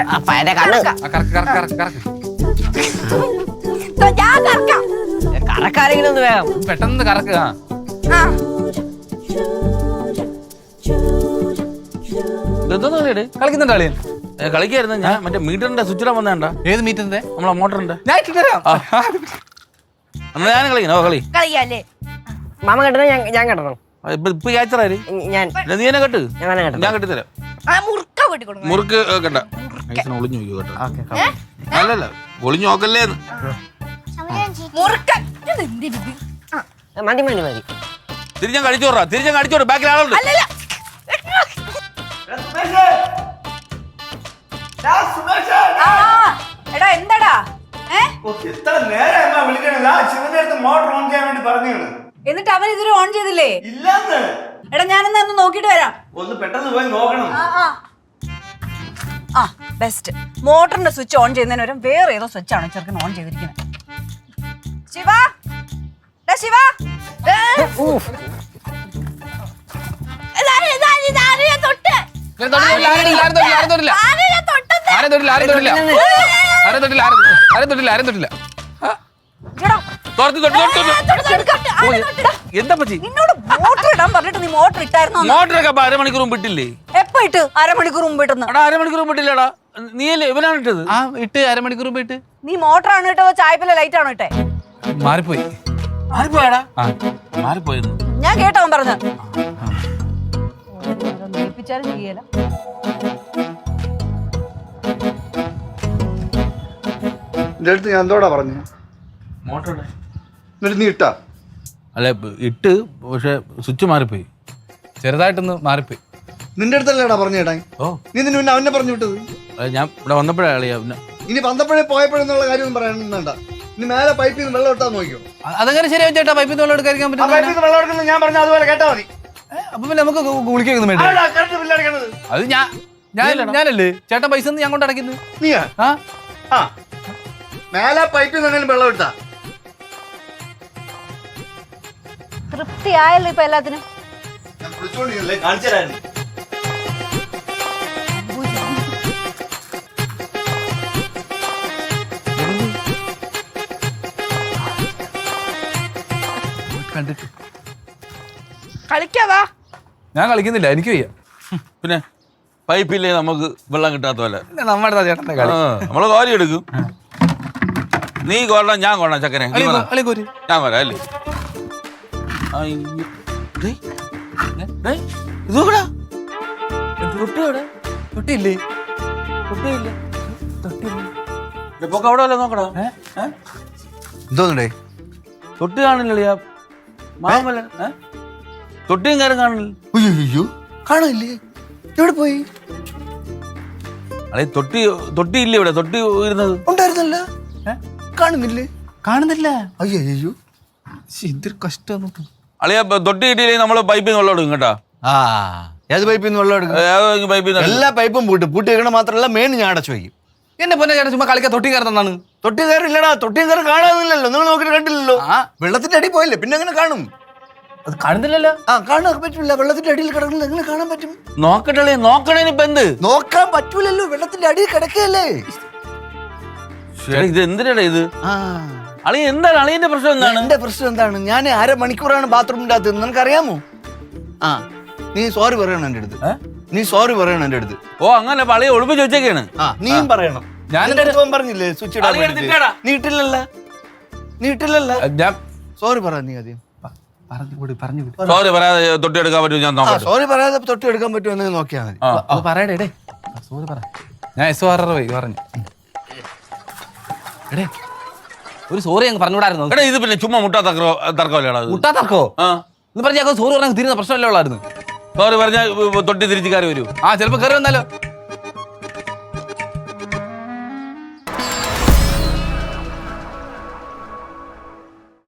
അപ്പ എന്റെ കണ്ണ് ഞാൻ കറക്കാം. കറക്കാരെങ്കിലും ഒന്ന് വേഗം. പെട്ടെന്ന് കറക്കുക കളിക്കുന്നുണ്ട് അളിയൻ? കളിക്കായിരുന്നു. ഞാൻ മറ്റേ മീറ്ററിന്റെ സ്വിച്ചിടാൻ വന്നേണ്ട ഏത് മീറ്ററിന്റെ? നമ്മളെ മോട്ടറിന്റെ. ഞാൻ ഇട്ടിട്ട് തരാം എന്നാ ഞാൻ കളിക്കണോ. കളി. കളിക്കല്ലേ മാമ കെട്ടണം ഞാൻ ഞാൻ കെട്ടണം ഇപ്പൊ ക്യാച്ചറാര് ഞാൻ. നീ എന്നെ കെട്ട്. ഞാൻ കെട്ടിത്തരാം. മുറുക്ക കൂട്ടി. ഐസിന് ഒളിഞ്ഞു നോക്കിയോ കേട്ടോ. അല്ലല്ല ഒളിഞ്ഞു നോക്കല്ലേന്ന്. മുറുക്ക ഇത് എന്തിനിത്? ആ, മതി മതി മതി. കടിച്ചോറാ കടിച്ചോറ് ബാക്കിൽ ആളുണ്ട്. അല്ലല്ല. എടാ എന്താടാ? എന്നിട്ട് അവൻ ഇതൊരു ഓൺ ചെയ്തില്ലേ? ഇല്ലെന്ന്. എടാ ഞാനെന്നാ ഒന്ന് നോക്കിട്ട് വരാം. ഒന്ന് പെട്ടെന്ന് പോയി നോക്കണം. ആ ബെസ്റ്റ് മോട്ടറിന്റെ സ്വിച്ച് ഓൺ ചെയ്യുന്നതിന് വരും വേറെ ഏതോ സ്വിച്ച് ആണ് ചെറുക്കൻ ഓൺ ചെയ്തിരിക്കുന്നത്. ശിവ! ശിവ? എന്താ പറ്റി? നിന്നോട് മോട്ടർ ഇടാൻ പറഞ്ഞിട്ട് നീ മോട്ടർ ഇട്ടായിരുന്നു? മോട്ടറൊക്കെ മുമ്പ് ഇട്ടില്ലേ? എപ്പോ ഇട്ട് അരമണിക്കൂർ മുമ്പ് ഇട്ടെന്ന്. എടാ അരമണിക്കൂർ മുമ്പ് ഇട്ടില്ലടാ. നീയല്ലേ ഇവനാണ് ഇട്ടത്? ആ ഇട്ട് അരമണിക്കൂർ മുമ്പ് ഇട്ട്. നീ മോട്ടറാണ് ഇട്ടോ ചായപ്പിലെ ലൈറ്റ് ആണോ ഇട്ടെ? മാറിപ്പോയി. മാറിപ്പോയാടാ. ആ. മാറിപ്പോയെന്ന് ഞാൻ കേട്ടോ പറഞ്ഞ ഏൽപ്പിച്ചാലും ചെയ്യല. അടുത്ത് ഞാൻ എന്തോടാ പറഞ്ഞു? മോട്ടറുടെ എന്നിട്ട് നീ ഇട്ടാ? അല്ല ഇട്ട് പക്ഷെ സ്വിച്ച് മാറിപ്പോയി. ചെറുതായിട്ടൊന്ന് മാറിപ്പോയി. നിന്റെ അടുത്തല്ലേടാ പറഞ്ഞു ചേട്ടാ ഓ. നീ നിന്നെ പിന്നെ അവനെ പറഞ്ഞു വിട്ടത്? അത് ഞാൻ ഇവിടെ വന്നപ്പോഴാണ് കളിയാ പിന്നെ ഇനി വന്നപ്പോഴേ പോയപ്പോഴെന്നുള്ള കാര്യമൊന്നും പറയാനൊന്നും വേണ്ട. ഇനി മേലെ പൈപ്പിൽ നിന്ന് വെള്ളം ഇട്ടാ നോക്കിയോ അ- അതങ്ങനെ ശരിയാവും ചേട്ടാ പൈപ്പിൽ നിന്ന് വെള്ളം എടുക്കാതിരിക്കാൻ ആ പറ്റും പൈപ്പിൽ നിന്ന് വെള്ളം എടുക്കുന്നത് ഞാൻ പറഞ്ഞ അതുപോലെ കേട്ടാ മതി. അപ്പൊ പിന്നെ നമുക്ക് കുളിക്കൊന്നും വേണ്ട ആരാ കറണ്ട് ബില്ല് അടയ്ക്കണത്. അത് ഞാൻ ഞാൻ ഞാനല്ലേ? ചേട്ടൻ പൈസ ഒന്നും ഞാൻ കൊണ്ട് അടയ്ക്കുന്നു. നീയാ? ആ? ആ. മേലെ പൈപ്പിൽ നിന്ന് അങ്ങനെ വെള്ളം ഇട്ടാ തൃപ്തിയായല്ലോ ഇപ്പൊ എല്ലാത്തിനും. ഞാൻ വിളിച്ചോണ്ടിരിക്കല്ലേ കാണിച്ചു കണ്ടിട്ട്. കളിക്കാവാ ഞാൻ കളിക്കുന്നില്ല എനിക്ക് വയ്യ. പിന്നെ പൈപ്പില്ലേ നമുക്ക് വെള്ളം കിട്ടാത്ത പോലെ. നമ്മുടെ ചേട്ടന്റെ കളി. നമ്മൾ കോരി എടുക്കും. നീ കൊള്ളാം ഞാൻ കൊള്ളാം ചക്കനെ. നീ ഞാൻ വരാം അല്ലേ? അയ്യോ. ഡേയ്, ഡേയ്, ഇത് നോക്കടാ. തൊട്ടി എവിടെ? തൊട്ടിയില്ലേ തൊട്ടിയില്ല. പൊക്ക അവിടെ വല്ലതും നോക്കടാ ഏ? എന്തോന്നുണ്ടേ? തൊട്ടി കാണില്ല മാമല്ല ഏ? തൊട്ടിയും കാര്യം കാണില്ല അയ്യോ കാണില്ലേ എവിടെ പോയി? അല്ലെ തൊട്ടി തൊട്ടി ഇല്ല ഇവിടെ? തൊട്ടി ഇരുന്നത് ഉണ്ടായിരുന്നല്ല. കാണുന്നില്ലേ? കാണുന്നില്ല. അയ്യോ അയ്യോ എന്തൊരു കഷ്ടം അളിയ തൊട്ടി കിട്ടിയില്ലെങ്കിൽ നമ്മൾ പൈപ്പിൽ നിന്ന് വെള്ളം എടുക്കും കേട്ടാ. ആ ഏത് പൈപ്പിൽ നിന്ന് വെള്ളം എടുക്കും? പൈപ്പിൽ എല്ലാ പൈപ്പും പൂട്ട് പൂട്ടി വെക്കണ മാത്രമല്ല മെയിൻ ഞാൻ അടച്ചു വയ്ക്കും എന്റെ പൊന്നെ ചേട്ടൻ ചുമ്മാ കളിക്കാൻ തൊട്ടി കയറുന്നതാണ്. തൊട്ടി കയറില്ലടാ തൊട്ടി കയറി കാണാനില്ലല്ലോ. നിങ്ങൾ നോക്കിട്ട് കണ്ടില്ലല്ലോ. ആ. വെള്ളത്തിന്റെ അടി പോയില്ലേ? പിന്നെ എങ്ങനെ കാണും? അത് കാണുന്നില്ലല്ലോ. ആ കാണാൻ പറ്റില്ല വെള്ളത്തിന്റെ അടിയിൽ കിടക്കുന്നത് എങ്ങനെ കാണാൻ പറ്റും? നോക്കട്ടെ നോക്കണേ ഇപ്പൊ എന്ത്? നോക്കാൻ പറ്റൂലല്ലോ. വെള്ളത്തിന്റെ അടിയിൽ കിടക്കല്ലേ ഇത് എന്തിനാടാ ഇത്? ആ. അളിയ എന്താണ് അളിയന്റെ പ്രശ്നം എന്താണ്? എന്റെ പ്രശ്നം എന്താണ്? ഞാൻ അരമണിക്കൂറാണ് ബാത്റൂമിന്റെ അകത്ത് നിനക്ക് അറിയാമോ ആ നീ സോറി പറയണം എന്റെ അടുത്ത്. നീ സോറി പറയണം എന്റെ അടുത്ത്. ഓ അങ്ങനെ അളിയെ ഒളിപ്പ് ചോദിച്ചേക്കാണ്. നീയും പറയണം. ഞാൻ അടുത്ത് പറഞ്ഞില്ലേ സ്വിച്ച് ഇടാൻ അളി വേണ്ടിയിട്ട്. എടുത്തിട്ടാടാ. നീ ഇട്ടില്ലല്ല ഞാൻ സോറി പറ നീ ആദ്യം. പറഞ്ഞു കൂടി പറഞ്ഞു വിട്. സോറി പറയാതെ പറ്റും ഞാൻ നോക്കട്ടെ. സോറി പറയാതെ തൊട്ട് എടുക്കാൻ പറ്റുമെന്ന് നോക്കിയാൽ മതി. ആ പറയടേ ഡേ സോറി പറ. ഞാൻ എസ് ആർ പോയി പറഞ്ഞു. എടേ ഒരു സോറി അങ്ങ് പറഞ്ഞുകൂടായിരുന്നു എടാ ഇത് പിന്നെ ചുമ്മാ മുട്ടാ തർക്കോ തർക്കമല്ലേടാ ഇത്? മുട്ടാ തർക്കോ? ആ. എന്ന് പറഞ്ഞാൽ സോറി പറഞ്ഞാൽ തീരുന്ന പ്രശ്നമല്ലേ ഉള്ളായിരുന്നു. സോറി പറഞ്ഞാൽ തൊട്ടി തിരിച്ചു കയറി വരൂ. ആ ചിലപ്പോ കയറി വന്നാലോ?